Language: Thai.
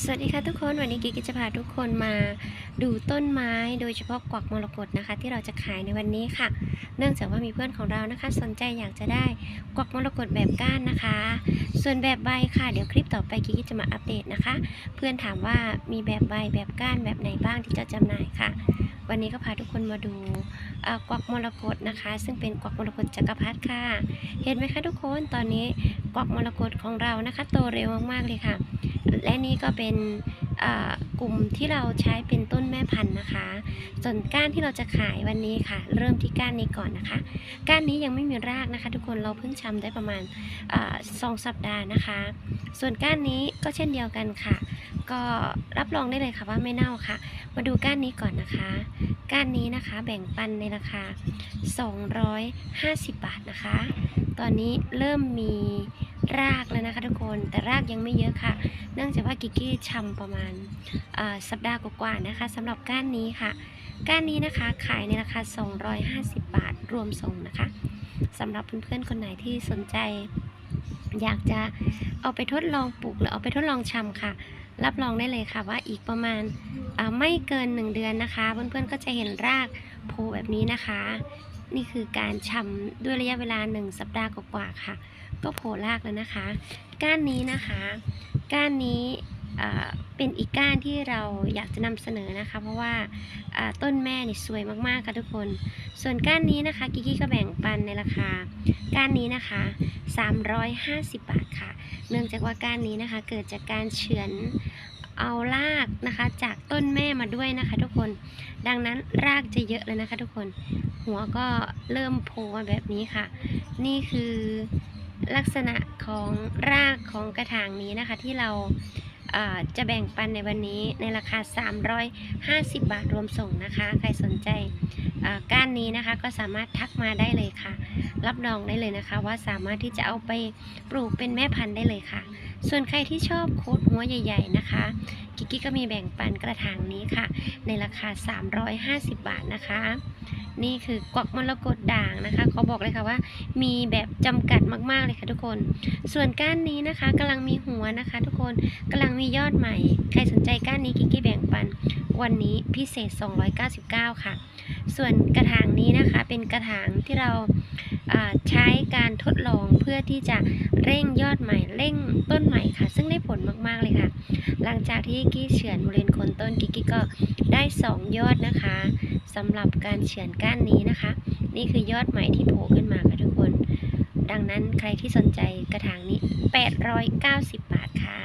สวัสดีค่ะทุกคนวันนี้กิ๊กจะพาทุกคนมาดูต้นไม้โดยเฉพาะกวักมรกตนะคะ ที่เราจะขายในวันนี้ค่ะ เนื่องจากว่ามีเพื่อนของเรานะคะ สนใจอยากจะได้กวักมรกตแบบก้านนะคะ ส่วนแบบใบค่ะ เดี๋ยวคลิปต่อไปกิ๊กจะมาอัปเดตนะคะ เพื่อนถามว่ามีแบบใบแบบก้านแบบไหนบ้างที่จะจำหน่ายค่ะ วันนี้ก็พาทุกคนมาดูกวักมรกตนะคะ ซึ่งเป็นกวักมรกตจักรพรรดิค่ะ เห็นไหมคะทุกคนตอนนี้กวักมรกตของเรานะคะโตเร็วมากๆเลยค่ะ และนี่ก็เป็นกลุ่มที่เราใช้เป็นต้นแม่พันธุ์นะคะ ส่วนก้านที่เราจะขายวันนี้ค่ะ เริ่มที่ก้านนี้ก่อนนะคะ ก้านนี้ยังไม่มีรากนะคะ ทุกคนเราเพิ่งชำได้ประมาณสองสัปดาห์นะคะ ส่วนก้านนี้ก็เช่นเดียวกันค่ะ ก็รับรองได้เลยค่ะว่าไม่เน่าค่ะ มาดูก้านนี้ก่อนนะคะ ก้านนี้นะคะแบ่งปันในราคา 250 บาทนะคะ ตอนนี้เริ่มมีรากแล้วนะคะทุกคนแต่รากยังไม่เยอะค่ะ เนื่องจากว่ากิกกี้ชำประมาณสัปดาห์กว่าๆนะคะสำหรับก้านนี้ค่ะ ก้านนี้นะคะขายในราคา 250 บาทรวมส่งนะคะสำหรับเพื่อนๆคนไหนที่สนใจ อยากจะเอาไปทดลองปลูกหรือเอาไปทดลองชำค่ะ รับรองได้เลยค่ะว่าอีกประมาณไม่เกิน 1 เดือนนะคะ เพื่อนๆก็จะเห็นรากโผล่แบบนี้นะคะ นี่คือการชำด้วยระยะเวลา 1 สัปดาห์กว่าๆค่ะ ก็โผล่รากแล้วนะคะ ก้านนี้นะคะ ก้านนี้ เป็นอีกก้านที่เราอยากจะนำเสนอนะคะ เพราะว่าต้นแม่นี่สวยมากๆค่ะทุกคน ส่วนก้านนี้นะคะกิกกี้ก็แบ่งปันในราคาก้านนี้นะคะ 350 บาทค่ะ เนื่องจากว่าก้านนี้นะคะ เกิดจากการเฉือนเอารากนะคะจากต้นแม่มาด้วยนะคะ ทุกคน ดังนั้นรากจะเยอะเลยนะคะ ทุกคน หัวก็เริ่มโผล่มาแบบนี้ค่ะ นี่คือลักษณะของรากของกระถางนี้นะคะที่เรา จะแบ่งปันในวันนี้ในราคา 350 บาทรวมส่งนะคะ ใครสนใจก้านนี้นะคะก็สามารถทักมาได้เลยค่ะ รับรองได้เลยนะคะ ว่าสามารถที่จะเอาไปปลูกเป็นแม่พันธุ์ได้เลยค่ะ ส่วนใครที่ชอบโคดหัวใหญ่ ๆ นะคะ กิกกี้ก็มีแบ่งปันกระถางนี้ค่ะ ในราคา 350 บาทนะคะ นี่คือกวักมรกตด่างนะคะเขาบอกเลยค่ะว่า มีแบบจำกัดมากๆเลยค่ะทุกคน ส่วนก้านนี้นะคะกำลังมีหัวนะคะ ทุกคนกำลังมียอดใหม่ ใครสนใจก้านนี้กิกกี้แบ่งปัน วันนี้พิเศษ 299 ค่ะ ส่วนกระถางนี้นะคะ เป็นกระถางที่เราอ่าใช้การทดลองเพื่อที่จะเร่งยอดใหม่ เร่งต้นใหม่ค่ะ ซึ่งได้ผลมากๆเลยค่ะ หลังจากที่กี้เฉือนบริเวณโคนต้นกิกกี้ก็ได้ 2 ยอดนะคะสำหรับการเฉือนก้านนี้นะคะ นี่คือยอดใหม่ที่โผล่ขึ้นมาค่ะทุกคน ดังนั้นใครที่สนใจกระถางนี้ 890 บาทค่ะ